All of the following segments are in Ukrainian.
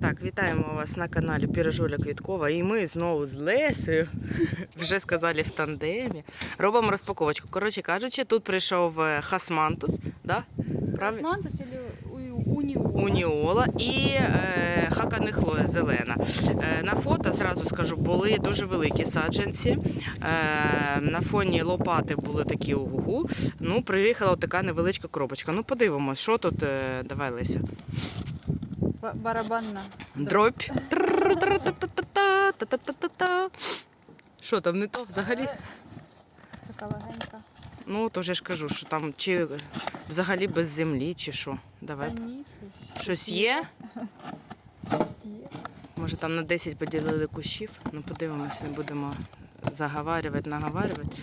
Так, вітаємо вас на каналі Пірожоля Квіткова. І ми знову з Лесею, вже сказали в тандемі. Робимо розпаковочку. Коротше кажучи, тут прийшов е, Хасмантус, да? Правильно? Османтус или у- униола? Уніола і е, хакане хлоя зелена. Е, на фото, зразу скажу, були дуже великі саджанці. Е, на фоні лопати були такі угу. Ну, приїхала така невеличка коробочка. Ну, подивимось, що тут. Е, давай, Леся. Барабанна. Дробь. Що там не то взагалі? Така легенька. Ну от вже ж кажу, що там чи взагалі без землі, чи що. Давай. Та ні, Щось є? Щось є. Може там на 10 поділили кущів. Ну подивимось, не будемо заговарювати, наговарювати.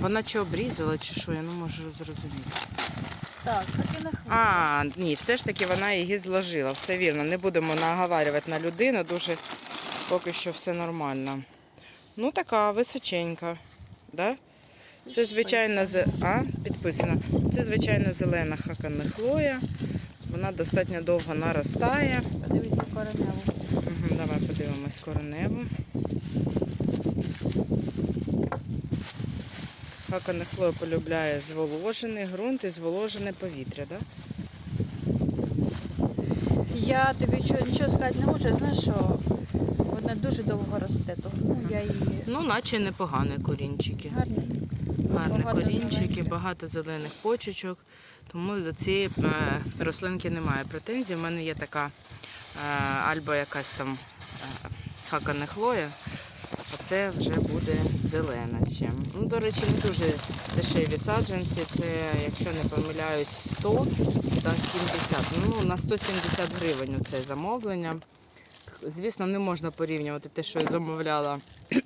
Вона чи обрізала, чи що, я не можу зрозуміти. Так, так і не. А, ні, все ж таки вона її зложила. Все вірно, не будемо наговарювати на людину, дуже поки що все нормально. Ну, така височенька. Да? Це звичайна з... а, підписана. Це звичайна зелена хакана хлоя. Вона достатньо довго наростає. Подивіться кореневу. Угу, давай подивимось кореневу. Хакане хлоя полюбляє зволожений ґрунт і зволожене повітря, да? Я тобі нічого сказати не можу, я знаю, що вона дуже довго росте, тому я її Ну, наче непогані корінчики. гарні. Гарні Багато корінчики, зелених. багато зелених почечок. Тому до цієї е, рослинки немає претензій. У мене є така е, альба якась там е, хакане хлоя, а це вже буде зелена ще. Ну, до речі, не дуже дешеві саджанці. Це, якщо не помиляюсь, 100 та 70. Ну, на 170 гривень це замовлення. Звісно, не можна порівнювати те, що я замовляла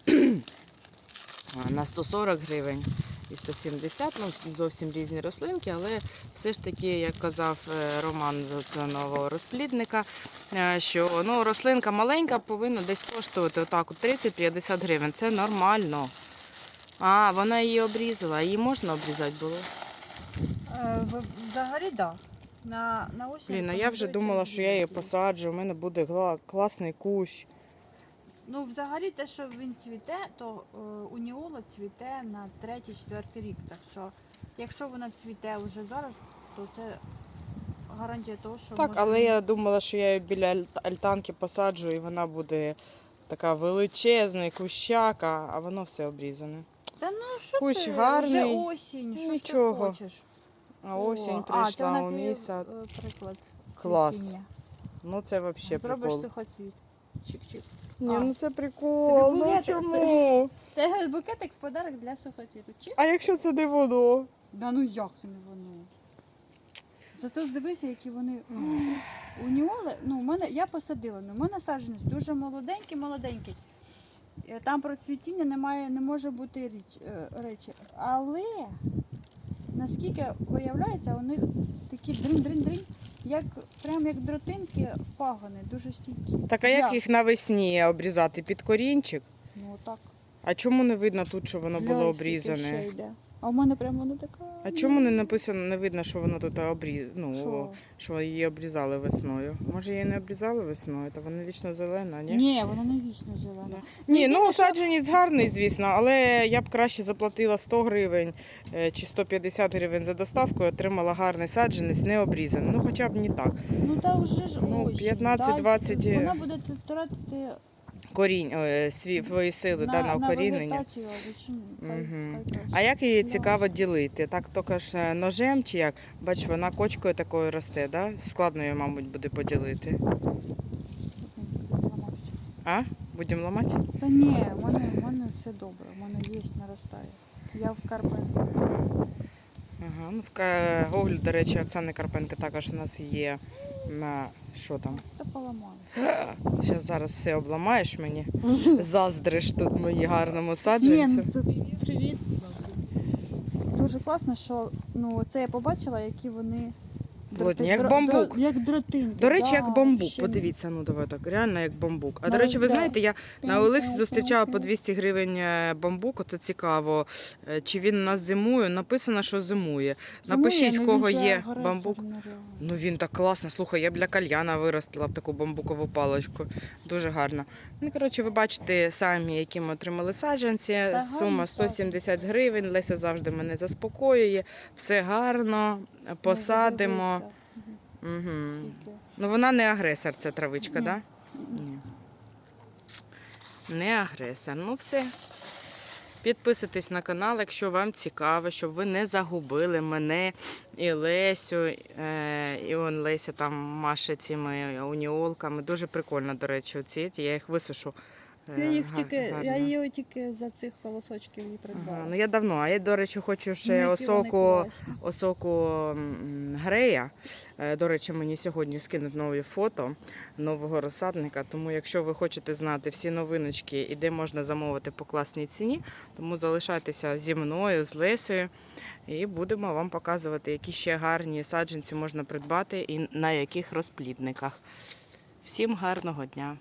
на 140 гривень і 170, ну зовсім різні рослинки, але все ж таки, як казав е, Роман з цього нового розплідника, е, що ну, рослинка маленька повинна десь коштувати отак 30-50 гривень. Це нормально. А, вона її обрізала. Її можна обрізати було? Е, Взагалі, так. Да. На, на осінь. Блін, а я вже думала, що я її посаджу, у мене буде класний кущ. Ну, взагалі, те, що він цвіте, то е, уніола цвіте на третій-четвертий рік. Так що, якщо вона цвіте вже зараз, то це гарантія того, що Так, може але я думала, що я її біля альт- альтанки посаджу і вона буде така величезна, кущака, а воно все обрізане. Та ну що Кущ ти, гарний. вже осінь, що ж ти Нічого. хочеш? А О, осінь а, це прийшла вона у тобі, мій сад. е, Приклад. Клас. цвітіння. Ну це взагалі Зробиш прикол. сухоцвіт. Чик-чик. Ні, А. ну це прикол. Ну чому? Це букетик в подарок для сухоцвіту. А якщо це не воно? Да ну як це не воно? Зато дивися, які вони. Уніоли, ну, в мене, я посадила, ну, в мене саджанець дуже молоденький, молоденький. Е, Там про цвітіння немає, не може бути річ, е, речі. Але наскільки виявляється, у них такі дринь-дринь-дринь, як, прям як дротинки пагони, дуже стійкі. Так а як їх навесні обрізати? Під корінчик? Ну так. А чому не видно тут, що воно було обрізане? ще йде. А в мене прям воно така. А чому не написано, не видно, що воно тут обріз... ну, Що? що її обрізали весною? Може її не обрізали весною, та вона вічно зелена, ні? Ні, вона не вічно зелена. Да. Ні, Єдине, ну що- саджанець гарний, звісно, але я б краще заплатила 100 гривень е, чи 150 гривень за доставку і отримала гарний саджанець, не обрізаний. Ну хоча б не так. Ну та вже ж Ну, осінь. 15-20 Дай- Вона буде т- тратити Корінь, е, свої, свої сили на, да, на укорінення. вегетацію, але чи ні? Хай- Мгм. хай краще. А як її Да. цікаво ділити? Так тільки ж е, ножем чи як? Бач, вона кочкою такою росте, да? складно її, мабуть, буде поділити. А? Будемо ламати? Та ні, в мене, в мене все добре, в мене є, наростає. Я в Карпенку. Ага. Ну, в Ка- до речі, Оксани Карпенко також у нас є на що там? Та поламали. Зараз зараз все обламаєш мені. Заздриш тут мої гарному Ні, ну привіт. Дуже класно, що ну це я побачила, які вони плотні, як бамбук. Як дротинки. До речі, як бамбук. Подивіться, ну давай так, реально як бамбук. А до речі, ви знаєте, я на Олексі зустрічала по 200 гривень е, бамбук. Оце цікаво. Е, Чи він нас зимує? Написано, що зимує. Напишіть, ну, в кого є бамбук. ну. Ну він так класно. Слухай, я б для кальяна виростила б таку бамбукову паличку. Дуже гарно. Ну, коротше, ви бачите самі, які ми отримали саджанці. Сума 170 гривень. Леся завжди мене заспокоює. Все гарно, посадимо. Угу. Ну вона не агресор, ця травичка, Ні. так? Да? Ні. Не агресор. Ну все. Підписуйтесь на канал, якщо вам цікаво, щоб ви не загубили мене і Лесю. Е, і он Леся там маше цими уніолками. Дуже прикольно, до речі, оці. Я їх висушу. Е, Я їх тільки, я гарно. її тільки за цих колосочків її придбала. Ага, ну я давно. А я, до речі, хочу ще Ну, які вони осоку. класні. осоку м, грея. Е, До речі, мені сьогодні скинуть нові фото нового розсадника. Тому, якщо ви хочете знати всі новиночки і де можна замовити по класній ціні, тому залишайтеся зі мною, з Лесею. І будемо вам показувати, які ще гарні саджанці можна придбати і на яких розплідниках. Всім гарного дня!